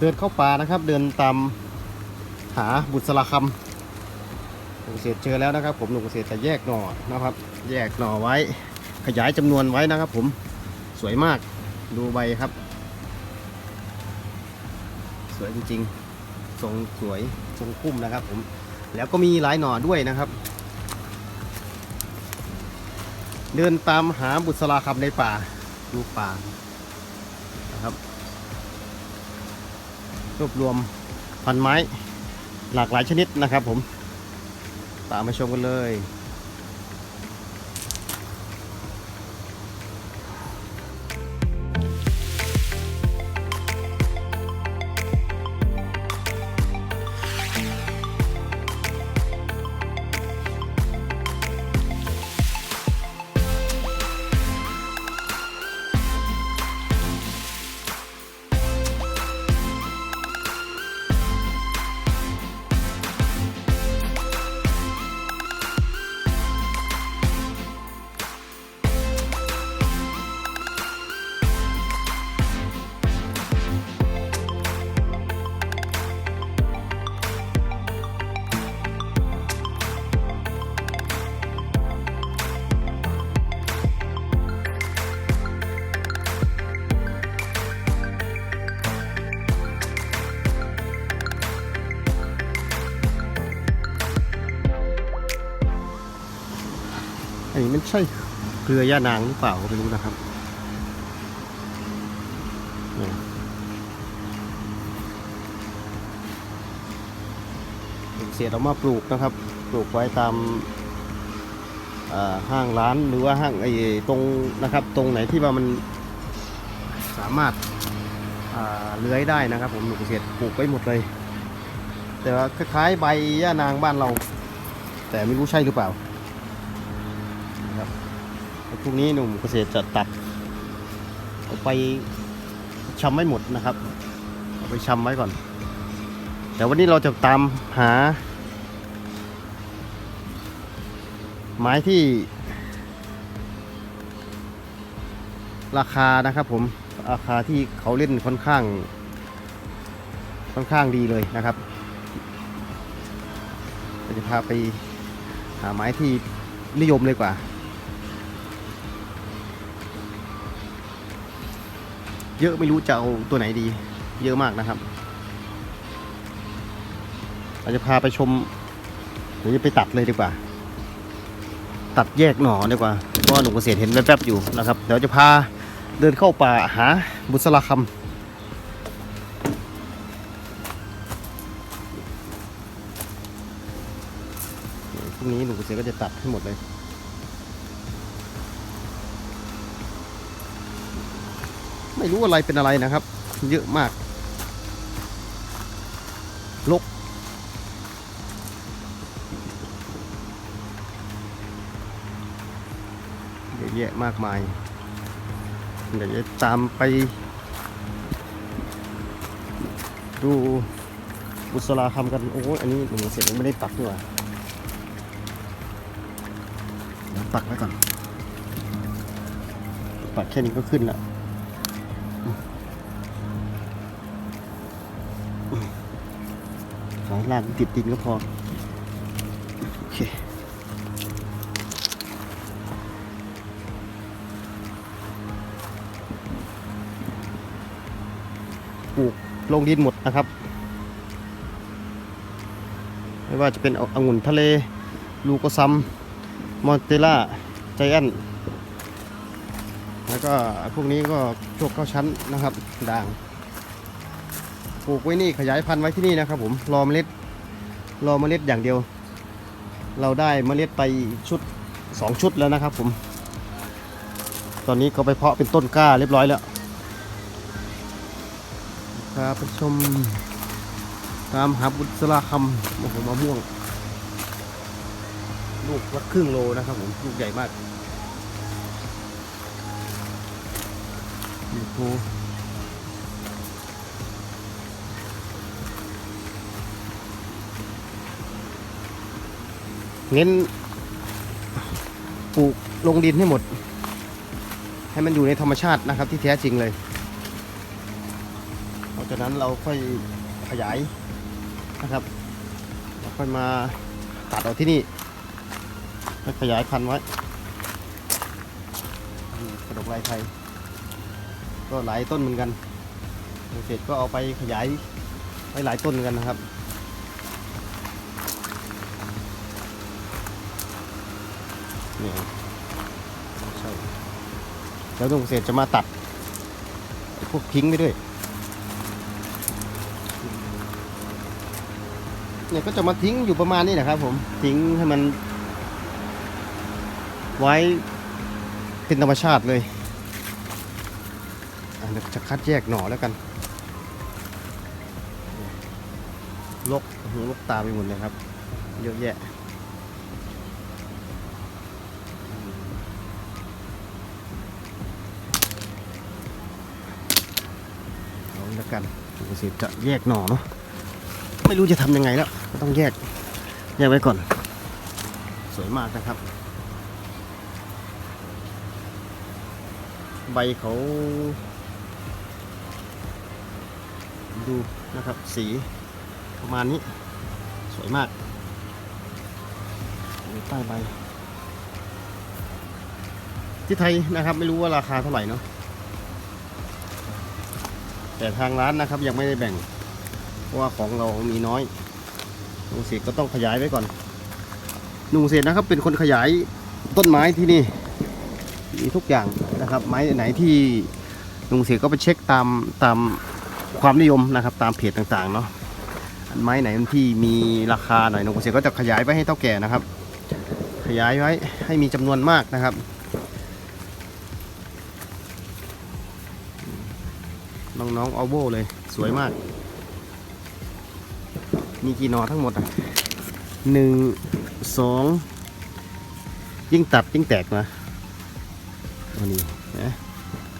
เดินเข้าป่านะครับ เดินตามหาบุษราคำหนุ่มเกษตรเจอแล้วนะครับ ผมหนุ่มเกษตรจะแยกหน่อนะครับ แยกหน่อไว้ ขยายจำนวนไว้นะครับ ผมสวยมากดูใบครับ สวยจริงๆทรงสวยทรงพุ่มนะครับ ผมแล้วก็มีหลายหน่อด้วยนะครับ เดินตามหาบุษราคำในป่าดูป่านะครับ รวบรวมพันไม้หลากหลายชนิดนะครับผม ตามมาชมกันเลย เกลือย่านางหรือเปล่าก็ไม่รู้นะครับนี่เสียดออกมาปลูกนะครับ ปลูกไว้ตามห้างร้านหรือว่าห้างไอ้ตรงนะครับ ตรงไหนที่ว่ามันสามารถเลื้อยได้นะครับ ผมหนุ่มเกษตรปลูกไว้หมดเลย แต่ว่าคล้ายๆใบย่านางบ้านเรา แต่ไม่รู้ใช่หรือเปล่า พรุ่งนี้หนุ่มเกษตรจะตัดเอาไปชำไม่หมดนะครับเอาไปชำไว้ก่อน แต่วันนี้เราจะตามหา ไม้ที่ ราคานะครับผมราคาที่เขาเล่นค่อนข้าง ค่อนข้างดีเลยนะครับเราจะพาไปหาไม้ที่นิยมเลยกว่า เยอะไม่รู้จะเอาตัวไหนดี เยอะมากนะครับเราจะพาไปชมเดี๋ยวจะไปตัดเลยดีกว่า ตัดแยกหน่อดีกว่าเพราะหนุ่มเกษตรเห็นแวบๆอยู่นะครับ เดี๋ยวจะพาเดินเข้าป่าหาบุษราคำพรุ่งนี้หนุ่มเกษตรก็จะตัดให้หมดเลย ไม่รู้อะไรเป็นอะไรนะครับ เยอะมากลกเยอะแยะมากมายเดี๋ยวจะตามไป ดูบุษราคำกัน โอ้ยอันนี้หนูเสร็จยังไม่ได้ปักด้วยเดี๋ยวปักไว้ก่อนปักแค่นี้ก็ขึ้นแล้ว ลากติดดินก็พอ โอเคปลูกลงดินหมดนะครับ ไม่ว่าจะเป็นองุ่นทะเล ลูกซัมมอนเตล่าไจแอนแล้วก็พวกนี้ก็โชคเข้าชั้นนะครับด่าง ปลูกไว้นี่ขยายพันธุ์ไว้ที่นี่นะครับผมรอเมล็ดรอเมล็ดอย่างเดียว เราได้เมล็ดไปชุดสองชุดแล้วนะครับผม ตอนนี้ก็ไปเพาะเป็นต้นกล้าเรียบร้อยแล้วพาไปชมตามหาบุษราคำโอ้โหมะม่วง ลูกละครึ่งโลนะครับผมลูกใหญ่มากโอ้โเน้นปลูกลงดินให้หมด ให้มันอยู่ในธรรมชาตินะครับ ที่แท้จริงเลยหลังจากนั้นเราค่อยขยายนะครับเราค่อยมาตัดเอาที่นี่แล้วขยายพันธุ์ไว้กระดกลายไทย ก็หลายต้นเหมือนกันเสร็จก็เอาไปขยายไว้หลายต้นกันนะครับ นี่ใช่แล้วตรงเศษจะมาตัดพวกทิ้งไปด้วยเนี่ยก็จะมาทิ้งอยู่ประมาณนี้นะครับ ผมทิ้งให้มัน ไว้เป็นธรรมชาติเลยอะเดี๋ยวจะคัดแยกหน่อแล้วกันลกหูลกตาไปหมดเลยครับ เยอะแยะ เอา แล้วกันเกษตรจะแยกหน่อเนาะไม่รู้จะทำยังไงแล้วก็ต้องแยกแยกไว้ก่อน สวยมากนะครับ ใบเขา ดูนะครับสีประมาณนี้ สวยมากใต้ใบที่ไทยนะครับ ไม่รู้ว่าราคาเท่าไหร่เนาะ แต่ทางร้านนะครับยังไม่ได้แบ่ง เพราะว่าของเรามีน้อยลุงเสกก็ต้องขยายไว้ก่อนลุงเสกนะครับเป็นคนขยายต้นไม้ที่นี่มีทุกอย่างนะครับ ไม้ไหนที่ลุงเสกก็ไปเช็คตามตามความนิยมนะครับ ตามเพจต่างๆเนาะไม้ไหนที่มีราคาหน่อยลุงเสกก็จะขยายไว้ให้เท่าแก่นะครับ ขยายไว้ให้มีจำนวนมากนะครับ น้องๆเอโบเลย สวยมาก มีกี่หนอทั้งหมดอะหนึ่งสองยิ่งตัดยิ่งแตกนะอันนี้นะ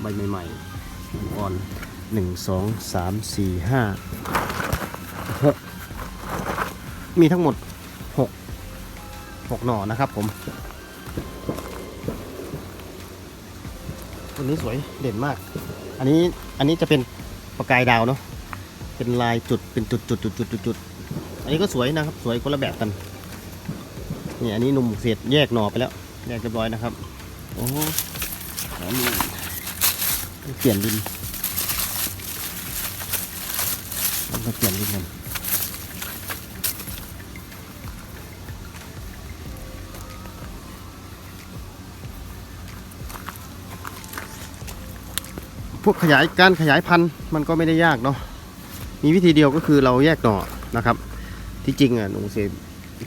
ใบใหม่ๆอ่อนหนึ่งสองสามสี่ห้าหกมีทั้งหมดหกหกหน่อนะครับผมตัวนี้สวยเด่นมาก อันนี้ อันนี้จะเป็นประกายดาวเนาะเป็นลายจุดเป็นจุดจุดจุดจุดจุดจุดอันนี้ก็สวยนะครับ สวยคนละแบบกันนี่อันนี้หนุ่มเศษแยกหน่อไปแล้วแยกเรียบร้อยนะครับโอ้โหเปลี่ยนดินต้องเปลี่ยนดินกัน พวกขยายการขยายพันธุ์มันก็ไม่ได้ยากเนาะมีวิธีเดียวก็คือเราแยกหน่อนะครับ ที่จริงอะหนูเซ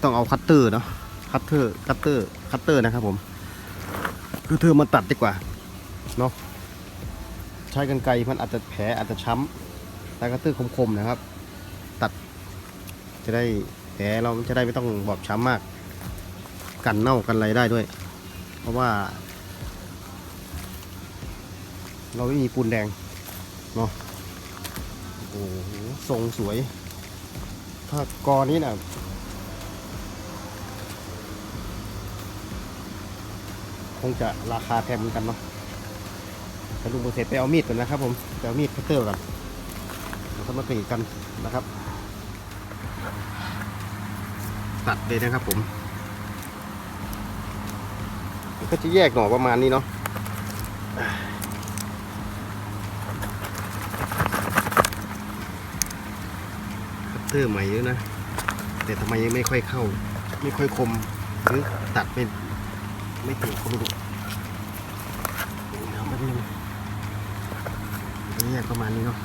ต้องเอาคัตเตอร์เนาะคัตเตอร์คัตเตอร์คัตเตอร์นะครับผมคือเธอมาตัดดีกว่าเนาะใช้กันไกรมันอาจจะแผลอาจจะช้ำใช้คัตเตอร์คมๆนะครับ ตัดจะได้แผลเราจะได้ไม่ต้องบอบช้ำมาก กันเน่ากันอะไรได้ด้วย เพราะว่า เราไม่มีปูนแดงเนาะโอ้โหทรงสวย ถ้ากอนี้นะคงจะราคาแพงเหมือนกันเนาะแต่ลุงเสร็จไปเอามีดก่อนนะครับผมไปเอามีดคัตเตอร์ก่อนแล้วก็มากรีดกันนะครับ ตัดเลยนะครับผม ก็จะแยกหน่อประมาณนี้เนาะ คัต เตอร์ใหม่เยอะนะ แต่ทำไมยังไม่ค่อยเข้า ไม่ค่อยคมหรือตัดไม่ไม่ถูกก็ไม่รู้เดี๋ยวแป๊บนึงก็แยกประมาณนี้เนาะ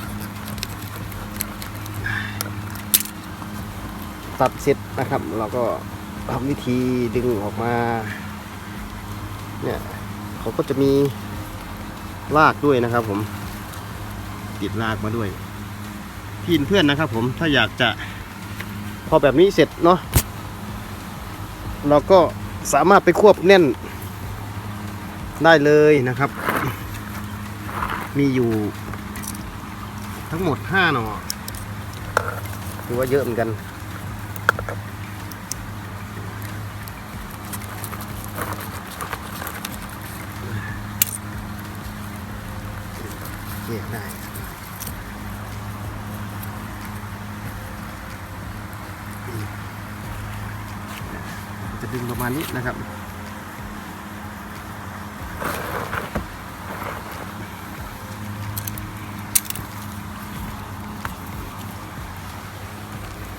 ตัดเสร็จนะครับ เราก็ทำวิธีดึงออกมา เนี่ยเขาก็จะมีรากด้วยนะครับผม ติดรากมาด้วย พี่เพื่อนนะครับ ผมถ้าอยากจะพอแบบนี้เสร็จเนาะเราก็สามารถไปควบแน่นได้เลยนะครับ มีอยู่ ทั้งหมด5หนอถือว่าเยอะเหมือนกันแยกได้ ดึง ประมาณนี้นะครับ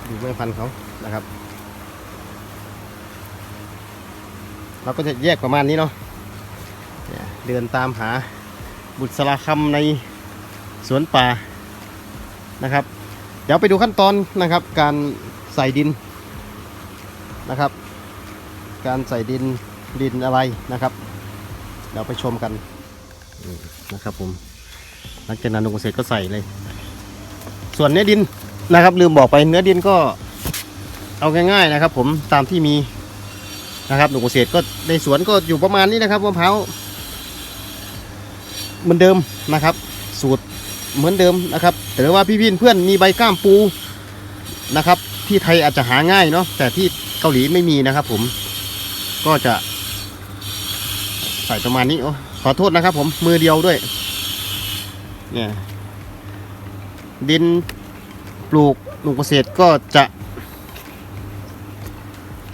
ดูแม่พันธุ์เขานะครับ เราก็จะแยกประมาณนี้เนาะเดินตามหาบุษราคำในสวนป่านะครับ เดี๋ยวไปดูขั้นตอนนะครับ การใส่ดินนะครับ การใส่ดินดินอะไรนะครับ เดี๋ยวไปชมกันนะครับผมหลังจากนั้นลุงเกษตรก็ใส่เลย ส่วนเนื้อดินนะครับ ลืมบอกไปเนื้อดินก็เอาง่ายๆนะครับ ผมตามที่มีนะครับลุงเกษตรก็ในสวนก็อยู่ประมาณนี้นะครับมะพร้าวเหมือนเดิมนะครับ สูตรเหมือนเดิมนะครับ แต่ว่าพี่พี่เพื่อนมีใบก้ามปูนะครับ ที่ไทยอาจจะหาง่ายเนาะแต่ที่เกาหลีไม่มีนะครับผม ก็จะ ใส่ประมาณนี้โอ้ขอโทษนะครับ ผมมือเดียวด้วย เนี่ย ดินปลูกลุงเกษตรก็จะ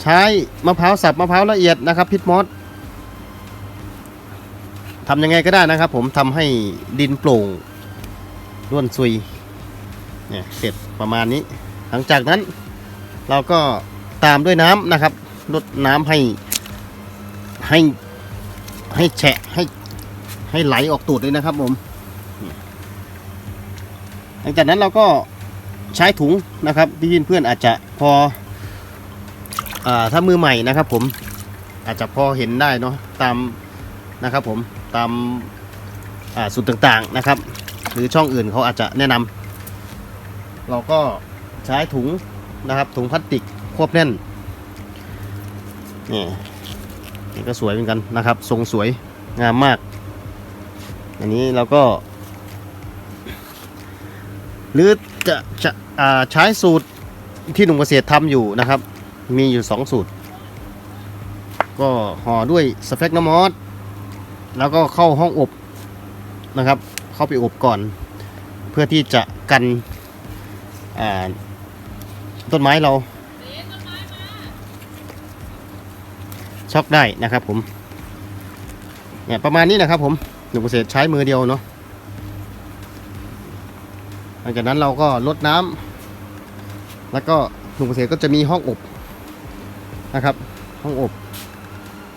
ใช้มะพร้าวสับมะพร้าวละเอียดนะครับ พิษมอสทำยังไงก็ได้นะครับ ผมทำให้ดินโปร่งร่วนซุยเนี่ยเสร็จประมาณนี้ หลังจากนั้นเราก็ตามด้วยน้ำนะครับลดน้ำให้ ให้ให้แฉะให้ให้ไหลออกตูดเลยนะครับผมหลังจากนั้นเราก็ใช้ถุงนะครับพี่เพื่อนอาจจะพออ่าถ้ามือใหม่นะครับ ผมอาจจะพอเห็นได้เนาะตามนะครับผมตามอ่าสูตรต่างๆนะครับ หรือช่องอื่นเขาอาจจะแนะนำเราก็ใช้ถุงนะครับถุงพลาสติกควบแน่นนี่ นี่ก็สวยเหมือนกันนะครับ ทรงสวยงามมาก อันนี้เราก็ หรือจะจะใช้สูตรที่หนุ่มเกษตรทำอยู่นะครับ มีอยู่ 2 สูตร ก็ห่อด้วยสเฟกน้ำมอสแล้วก็เข้าห้องอบนะครับ เข้าไปอบก่อน เพื่อที่จะกันต้นไม้เรา ช็อกได้นะครับผมเนี่ยประมาณนี้นะครับผมหนุ่มเกษตรใช้มือเดียวเนาะหลังจากนั้นเราก็ลดน้ำแล้วก็หนุ่มเกษตรก็จะมีห้องอบนะครับ ห้องอบ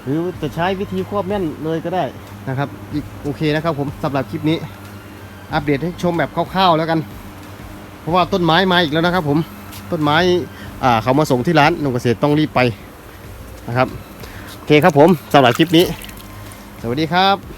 หรือจะใช้วิธีควบแน่นเลยก็ได้นะครับโอเคนะครับผมสำหรับคลิปนี้ อัปเดตให้ชมแบบคร่าวๆแล้วกัน เพราะว่าต้นไม้มาอีกแล้วนะครับผมต้นไม้อ่าเขามาส่งที่ร้านหนุ่มเกษตรต้องรีบไปนะครับ เคครับผมสำหรับคลิปนี้ สวัสดีครับ